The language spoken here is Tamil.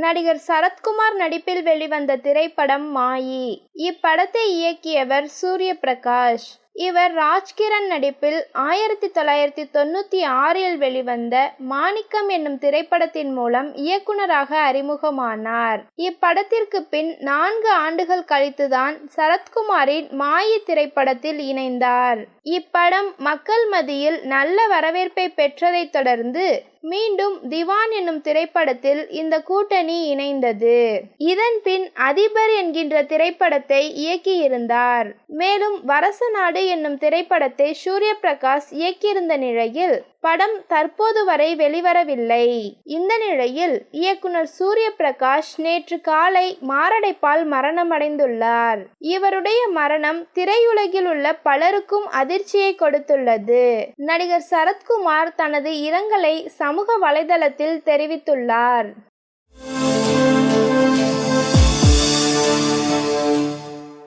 நடிகர் சரத்குமார் நடிப்பில் வெளிவந்த திரைப்படம் மாயி. இப்படத்தை இயக்கியவர் சூரிய பிரகாஷ் இவர் ராஜ்கிரண் நடிப்பில் ஆயிரத்தி தொள்ளாயிரத்தி தொண்ணூற்றி ஆறில் வெளிவந்த மாணிக்கம் என்னும் திரைப்படத்தின் மூலம் இயக்குனராக அறிமுகமானார். இப்படத்திற்கு பின் நான்கு ஆண்டுகள் கழித்துதான் சரத்குமாரின் மாயி திரைப்படத்தில் இணைந்தார். இப்படம் மக்கள் மத்தியில் நல்ல வரவேற்பை பெற்றதைத் தொடர்ந்து மீண்டும் திவான் என்னும் திரைப்படத்தில் இந்த கூட்டணி இணைந்தது. இதன் பின் அதிபர் என்கின்ற திரைப்படத்தை இயக்கியிருந்தார். மேலும் வரசநாடு என்னும் திரைப்படத்தை சூரிய பிரகாஷ் இயக்கியிருந்த நிலையில் படம் தற்போது வரை வெளிவரவில்லை. இந்த நிலையில் இயக்குனர் சூரிய பிரகாஷ் நேற்று காலை மாரடைப்பால் மரணமடைந்துள்ளார். இவருடைய மரணம் திரையுலகில் உள்ள பலருக்கும் அதிர்ச்சியை கொடுத்துள்ளது. நடிகர் சரத்குமார் தனது இரங்கலை சமூக இணையதளத்தில் தெரிவித்துள்ளார்.